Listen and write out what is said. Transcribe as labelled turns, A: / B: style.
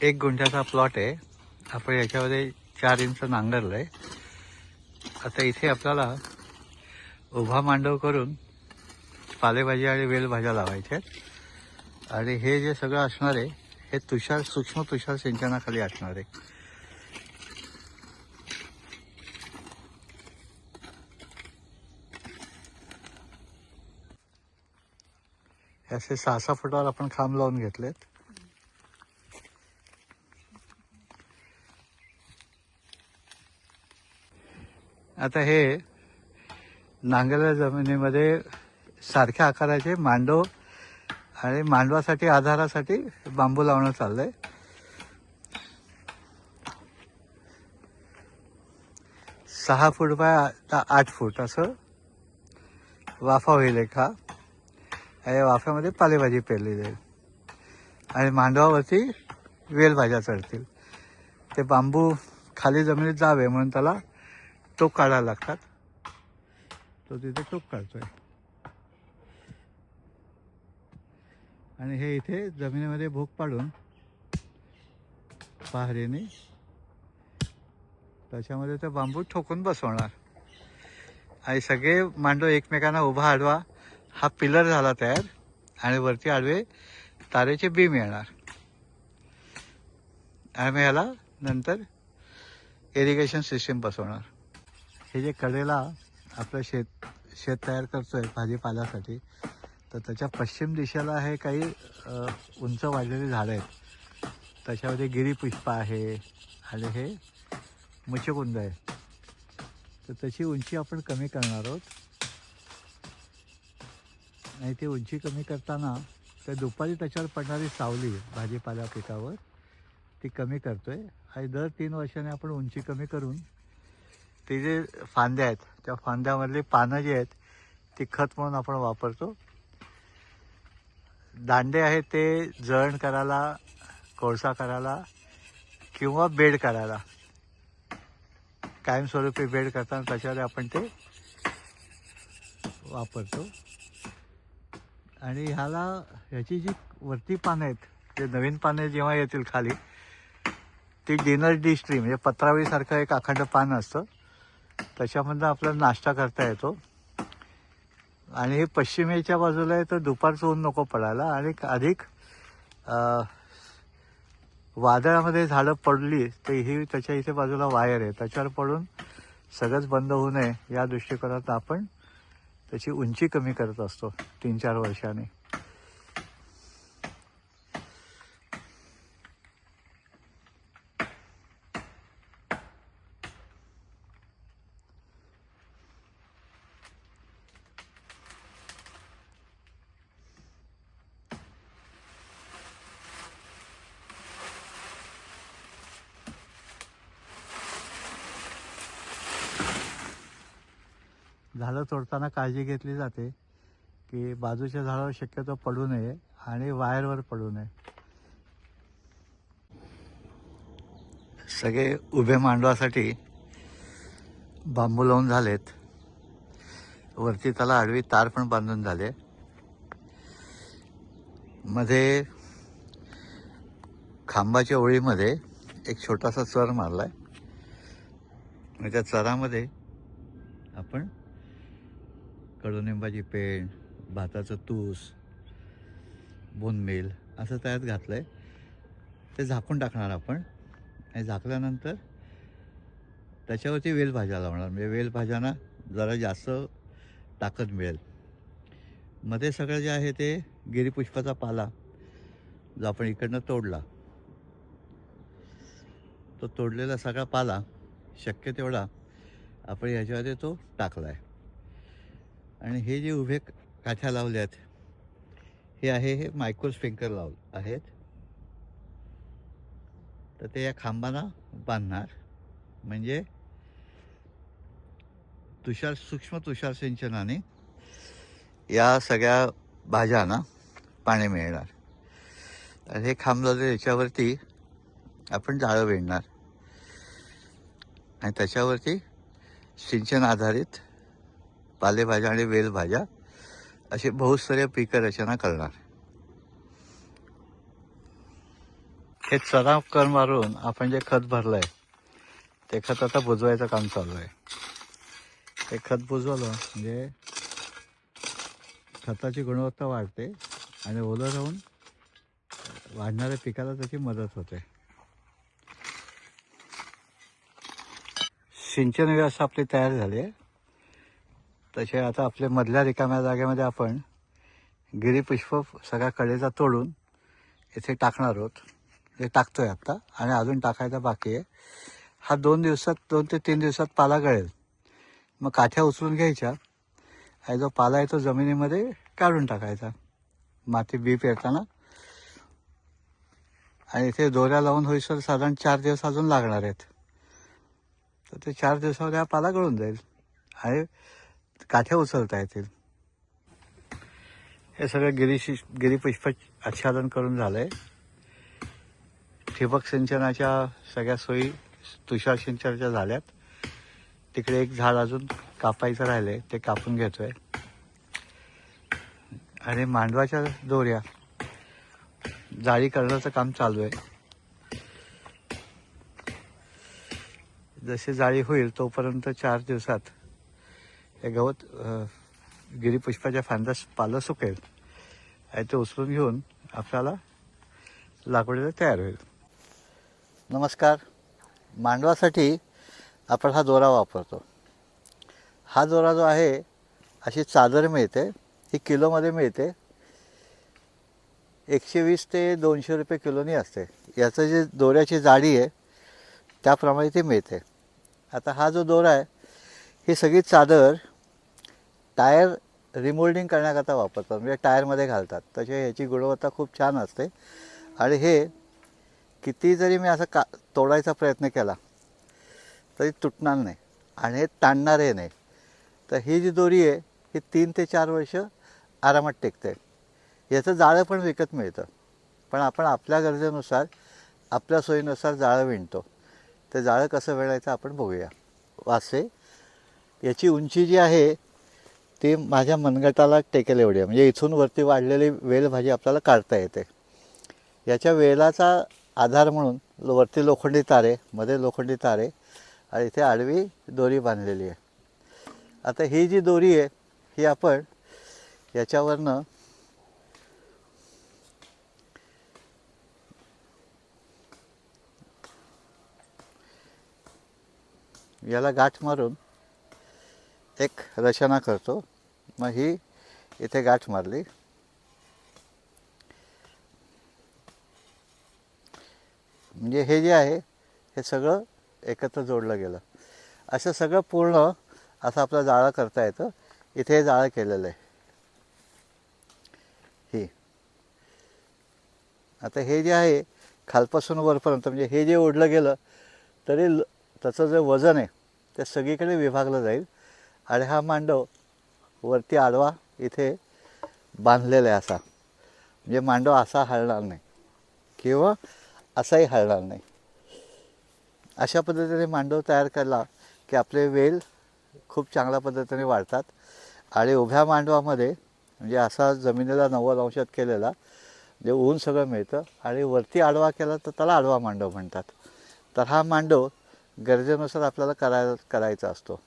A: एक गुंठ्याचा प्लॉट आहे. आपण याच्यामध्ये चार इंच नांगरलं आहे आता इथे आपल्याला उभा मांडव करून पालेभाजी आणि वेलभाज्या लावायच्या आहेत. आणि हे जे सगळं असणार आहे हे तुषार सूक्ष्म तुषार सिंचनाखाली असणार आहे. असे सहा सहा फुटावर आपण खांब लावून घेतलेत. आता हे नांगरल्या जमिनीमध्ये सारख्या आकाराचे मांडव आणि मांडवासाठी आधारासाठी बांबू लावणं चाललं आहे सहा फूट बाय आठ फूट असं वाफा होईल एका या वाफ्यामध्ये पालेभाजी पेरली जाईल आणि मांडवावरती वेलभाज्या चढतील. ते बांबू खाली जमिनीत जावे म्हणून त्याला टोक काढायला लागतात. तो तिथे टोक काढतोय. आणि हे इथे जमिनीमध्ये भोग पाडून पहारीने त्याच्यामध्ये तो बांबू ठोकून बसवणार. आणि सगळे मांडव एकमेकांना उभा आडवा हा पिलर झाला तयार आणि वरती आडवे तारेचे बीम येणार. आणि मग ह्याला नंतर इरिगेशन सिस्टीम बसवणार. हे जे कडेला आपलं शेत शेत तयार करतोय भाजीपाल्यासाठी तर त्याच्या पश्चिम दिशेला हे काही उंच वाढलेली झाडं आहेत. त्याच्यामध्ये गिरीपुष्प आहे आणि हे मच्छकुंद आहे. तर त्याची उंची आपण कमी करणार आहोत. आणि ती उंची कमी करताना तर दुपारी त्याच्यावर पडणारी सावली भाजीपाला पिकावर ती कमी करतोय. आणि दर तीन वर्षाने आपण उंची कमी करून ते जे फांद्या आहेत त्या फांद्यामधली पानं जी आहेत ती खत म्हणून आपण वापरतो. दांडे आहेत ते जळण करायला कोळसा करायला किंवा बेड करायला. कायमस्वरूपी बेड करताना त्याच्यावर आपण ते वापरतो. आणि ह्याला ह्याची जी वरती पानं आहेत जे नवीन पाने जेव्हा येतील खाली ती डिनर डिश ट्री म्हणजे पत्रावळीसारखं एक अखंड पान असतं. त्याच्यामधनं आपल्याला नाश्ता करता येतो. आणि हे पश्चिमेच्या बाजूला आहे तर दुपारचं ऊन नको पडायला. आणि अधिक वादळामध्ये झाडं पडली तर ही त्याच्या इथे बाजूला वायर आहे. त्याच्यावर पडून सगळंच बंद होऊ नये या दृष्टिकोनातून आपण त्याची उंची कमी करत असतो तीन चार वर्षांनी. झाडं तोडताना काळजी घेतली जाते की बाजूच्या झाडावर शक्यतो पडू नये आणि वायरवर पडू नये. सगळे उभे मांडवासाठी बांबू लावून झालेत. वरती त्याला आडवी तार पण बांधून झाले. मध्ये खांबाच्या ओळीमध्ये एक छोटासा चर मारला आहे त्या चरामध्ये आपण कडुनिंबाची पेंड भाताचं तूस बोनमेल असं त्यात घातलंय. ते झाकून टाकणार आपण. आणि झाकल्यानंतर त्याच्यावरती वेलभाज्या लावणार. म्हणजे वेलभाज्यांना जरा जास्त ताकद मिळेल. मध्ये सगळं जे आहे ते गिरीपुष्पाचा पाला जो आपण इकडनं तोडला. तो तोडलेला सगळा पाला शक्य तेवढा आपण ह्याच्यामध्ये तो टाकला आहे आणि हे जे उभे काठ्या लावल्या आहेत हे आहे हे मायक्रो स्प्रिंकर लाव आहेत. तर ते या खांबांना बांधणार. म्हणजे तुषार सूक्ष्म तुषार सिंचनाने या सगळ्या भाज्यांना पाणी मिळणार. तर हे खांब लावले याच्यावरती आपण जाळं वेढणार. आणि त्याच्यावरती सिंचन आधारित पालेभाज्या आणि वेलभाज्या अशी बहुस्तरीय पीक रचना करणार. हे चराव कर मारून आपण जे खत भरलंय ते खत आता बुजवायचं काम चालू आहे. ते खत बुजवलं म्हणजे खताची गुणवत्ता वाढते आणि ओलं राहून वाढणाऱ्या पिकाला त्याची मदत होते. सिंचन व्यवस्था आपली तयार झाली आहे. तसे आता आपल्या मधल्या रिकाम्या जागेमध्ये आपण गिरीपुष्प सगळ्या कडेचा तोडून इथे टाकणार आहोत. हे टाकतो आहे आत्ता आणि अजून टाकायचा बाकी आहे. हा दोन दिवसात दोन ते तीन दिवसात पाला गळेल. मग काठ्या उचलून घ्यायच्या. आणि जो पाला आहे तो जमिनीमध्ये काढून टाकायचा. माती बी पेरताना. आणि इथे दोऱ्या लावून होईसर साधारण चार दिवस अजून लागणार आहेत. तर ते चार दिवसामध्ये हा पाला गळून जाईल. आणि काठ्या उचलता येतील? हे सगळं गिरीशी गिरीपुष्प आच्छादन करून झालंय. ठिबक सिंचनाच्या सगळ्या सोयी तुषार सिंचनाच्या झाल्यात. तिकडे एक झाड अजून कापायचं राहिलंय ते कापून घेतोय. आणि मांडवाच्या दोऱ्या. जाळी करण्याचं काम चालू आहे. जशी जाळी होईल तोपर्यंत चार दिवसात हे गवत गिरीपुष्पाच्या फांद्यास पालं सुकेल. आणि ते उचलून घेऊन आपल्याला लागवडीला तयार होईल. नमस्कार. मांडवासाठी आपण हा दोरा वापरतो. हा दोरा जो आहे अशी चादर मिळते. ही किलोमध्ये मिळते. एकशे वीस ते दोनशे रुपये किलोनी असते. याचं जे दोऱ्याची जाडी आहे त्याप्रमाणे ती मिळते. आता हा जो दोरा आहे ही सगळी चादर टायर रिमोल्डिंग करण्याकरता वापरतात. म्हणजे टायरमध्ये घालतात. तसे ह्याची गुणवत्ता खूप छान असते. आणि हे किती जरी मी असं का तोडायचा प्रयत्न केला तरी तुटणार नाही आणि हे ताणणारही नाही. तर ही जी दोरी आहे ही तीन ते चार वर्ष आरामात टेकते. याचं जाळं पण विकत मिळतं. पण आपण आपल्या गरजेनुसार आपल्या सोयीनुसार जाळं विणतो. ते जाळं कसं विणायचं आपण बघूया. वासे याची उंची जी आहे ती माझ्या मनगटाला टेकेल एवढी आहे. म्हणजे इथून वरती वाढलेली वेलभाजी आपल्याला काढता येते. याच्या वेलाचा आधार म्हणून वरती लोखंडी तारे मध्ये लोखंडी तारे आणि इथे आडवी दोरी बांधलेली आहे. आता ही जी दोरी आहे ही आपण याच्यावरनं याला गाठ मारून एक रचना करतो. मग ही इथे गाठ मारली. म्हणजे हे जे आहे हे सगळं एकत्र जोडलं गेलं. असं सगळं पूर्ण असं आपलं जाळं करता येतं. इथे हे जाळं केलेलं आहे. ही. आता हे जे आहे खालपासून वरपर्यंत म्हणजे हे जे ओढलं गेलं तरी ल- त्याचं जे वजन आहे ते सगळीकडे विभागलं जाईल. आणि हा मांडव वरती आडवा इथे बांधलेला आहे असा. म्हणजे मांडव असा हलणार नाही. किंवा असाही हलणार नाही. अशा पद्धतीने मांडव तयार केला की आपले वेल खूप चांगल्या पद्धतीने वाढतात. आणि उभ्या मांडवामध्ये म्हणजे असा जमिनीला नव्वद अंशात केलेला म्हणजे ऊन सगळं मिळतं आणि वरती आडवा केला तर त्याला आडवा मांडव म्हणतात. तर हा मांडव गरजेनुसार आपल्याला करायला करायचा असतो.